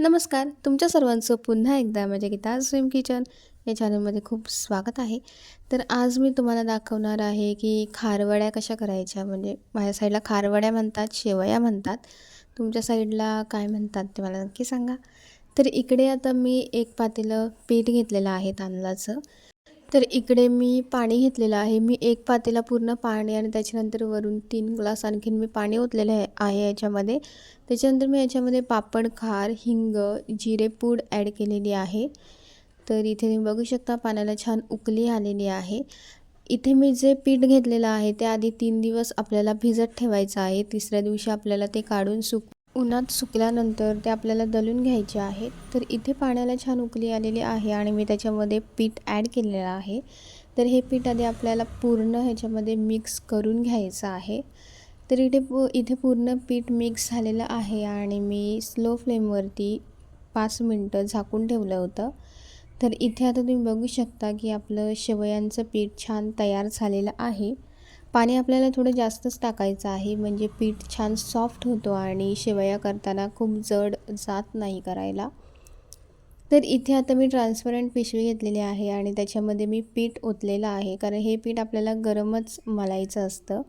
नमस्कार तुमच्या सर्वांचं पुन्हा एकदा माझ्या गीता स्विम किचन या चॅनलमध्ये खूप स्वागत आहे. तर आज मी तुम्हाला दाखवणार आहे की खारवड्या कशा करायच्या म्हणजे माझ्या साईडला खारवड्या म्हणतात शेवया म्हणतात. तुमच्या साईडला काय म्हणतात ते मला नक्की सांगा. तर इकडे आता मी एक पातेलं पीठ घेतलेलं आहे तांदळाचं. तर इकडे मी पाणी घेतलेलं आहे. मी एक पातेला पूर्ण पाणी आणि त्याच्यानंतर वरून तीन ग्लास आणखीन मी पाणी ओतलेलं आहे आहे याच्यामध्ये. त्याच्यानंतर मी याच्यामध्ये पापड खार हिंग जिरेपूड ॲड केलेली आहे. तर इथे तुम्ही बघू शकता पाण्याला छान उकली आलेली आहे. इथे मी जे पीठ घेतलेलं आहे ते आधी तीन दिवस आपल्याला भिजत ठेवायचं आहे. तिसऱ्या दिवशी आपल्याला ते काढून सुक उन्हात सुकल्यानंतर ते आपल्याला दलून घ्यायचे आहेत. तर इथे पाण्याला छान उकली आलेली आहे आणि मी त्याच्यामध्ये पीठ ॲड केलेलं आहे. तर हे पीठ आधी आपल्याला पूर्ण ह्याच्यामध्ये मिक्स करून घ्यायचं आहे. तर इथे इथे पूर्ण पीठ मिक्स झालेलं आहे आणि मी स्लो फ्लेमवरती पाच मिनटं झाकून ठेवलं होतं. तर इथे आता तुम्ही बघू शकता की आपलं शेवयांचं पीठ छान तयार झालेलं आहे. पाणी आपल्याला थोडं जास्तच टाकायचं आहे. म्हणजे पीठ छान सॉफ्ट होतो आणि शेवया करताना खूप जड जात नाही करायला. तर इथे आता मी ट्रान्सपरंट पिशवी घेतलेली आहे आणि त्याच्यामध्ये मी पीठ ओतलेलं आहे. कारण हे पीठ आपल्याला गरमच मलायचं असतं.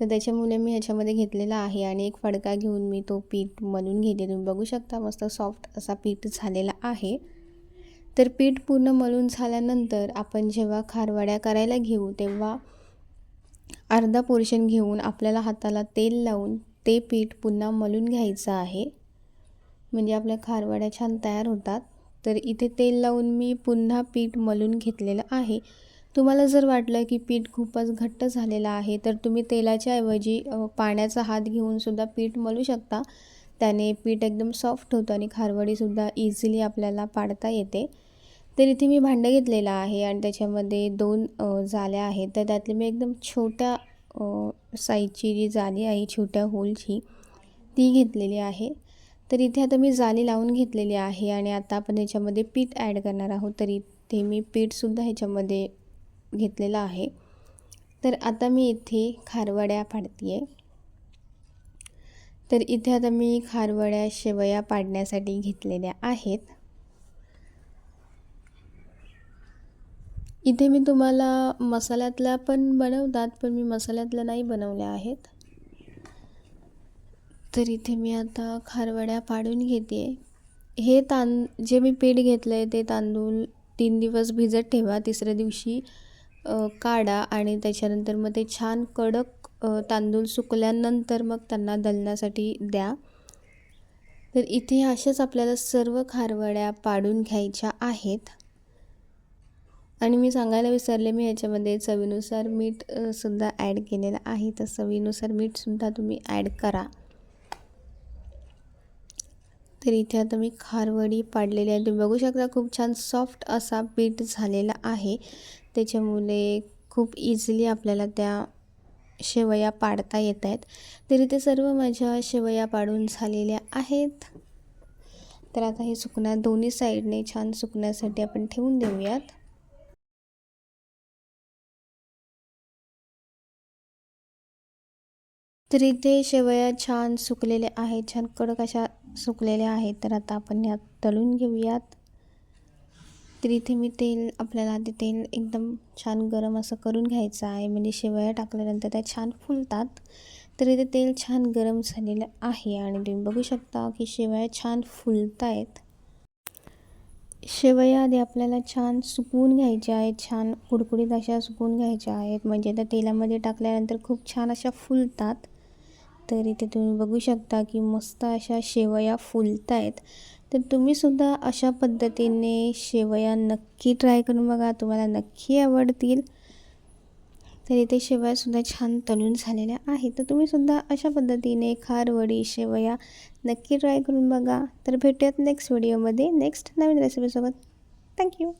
तर त्याच्यामुळे मी ह्याच्यामध्ये घेतलेला आहे आणि एक फडका घेऊन मी तो पीठ मलून घेते. तुम्ही बघू शकता मस्त सॉफ्ट असा पीठ झालेला आहे. तर पीठ पूर्ण मलून झाल्यानंतर आपण जेव्हा खारवाड्या करायला घेऊ तेव्हा अर्धा पोर्शन घेऊन आपल्याला हाताला तेल लावून ते पीठ पुन्हा मलून घ्यायचं आहे. म्हणजे आपल्या खारवाड्या छान तयार होतात. तर इथे तेल लावून मी पुन्हा पीठ मलून घेतलेलं आहे. तुम्हाला जर वाटलं की पीठ खूपच घट्ट झालेलं आहे तर तुम्ही तेलाच्या ऐवजी पाण्याचा हात घेऊनसुद्धा पीठ मलू शकता. त्याने पीठ एकदम सॉफ्ट होतं आणि खारवडीसुद्धा इझिली आपल्याला पाडता येते. तर इथे मी भांडं घेतलेलं आहे आणि त्याच्यामध्ये दोन जाल्या आहेत. तर त्यातली मी एकदम छोट्या साईजची जी जाली आहे छोट्या होलची ती घेतलेली आहे. तर इथे आता मी जाली लावून घेतलेली आहे आणि आता आपण ह्याच्यामध्ये पीठ ॲड करणार आहोत. तर इथे मी पीठसुद्धा ह्याच्यामध्ये घेतलेलं आहे. तर आता मी इथे खारवड्या पाडते आहे तर इथे आता मी खारवड्या शेवया पाडण्यासाठी घेतलेल्या आहेत. इथे मी तुम्हाला मसाल्यातल्या पण बनवतात पण मी मसाल्यातल्या नाही बनवल्या आहेत. तर इथे मी आता खारवड्या पाडून घेते. हे तां जे मी पीठ घेतलं आहे ते तांदूळ तीन दिवस भिजत ठेवा. तिसऱ्या दिवशी काढा आणि त्याच्यानंतर मग ते छान कडक तांदूळ सुकल्यानंतर मग त्यांना दलण्यासाठी द्या. तर इथे अशाच आपल्याला सर्व खारवड्या पाडून घ्यायच्या आहेत. आणि मी सांगायला विसरले मी याच्यामध्ये चवीनुसार मीठ सुद्धा ॲड केलेलं आहे. तर चवीनुसार मीठसुद्धा तुम्ही ॲड करा. तर इथे आता मी खारवडी पाडलेली आहे. तुम्ही बघू शकता खूप छान सॉफ्ट असा पीठ झालेला आहे. त्याच्यामुळे खूप इझिली आपल्याला त्या शेवया पाडता येत आहेत. तरी ते सर्व माझ्या शेवया पाडून झालेल्या आहेत. तर आता हे सुकण्या दोन्ही साईडने छान सुकण्यासाठी आपण ठेवून देऊयात. तर इथे शेवया छान सुकलेल्या आहेत छान कडक अशा सुकलेल्या आहेत. तर आता आपण यात तळून घेऊयात. तर इथे मी तेल आपल्याला ते तेल एकदम छान गरम असं करून घ्यायचं आहे. म्हणजे शेवया टाकल्यानंतर त्या छान फुलतात. तर इथे तेल छान गरम झालेलं आहे आणि तुम्ही बघू शकता की शेवया छान फुलत आहेत शेवया आधी आपल्याला छान सुकवून घ्यायच्या आहेत छान कुडकुडीत अशा सुकवून घ्यायच्या आहेत. म्हणजे त्या तेलामध्ये टाकल्यानंतर खूप छान अशा फुलतात. तर इथे तुम्ही बघू शकता की मस्त अशा शेवया फुलत आहेत तर तुम्हीसुद्धा अशा पद्धतीने शेवया नक्की ट्राय करून बघा तुम्हाला नक्की आवडतील. तर इथे शेवयासुद्धा छान तळून झालेल्या आहेत. तर तुम्हीसुद्धा अशा पद्धतीने खारवडी शेवया नक्की ट्राय करून बघा. तर भेटूयात नेक्स्ट व्हिडिओमध्ये नेक्स्ट नवीन रेसिपीसोबत थँक्यू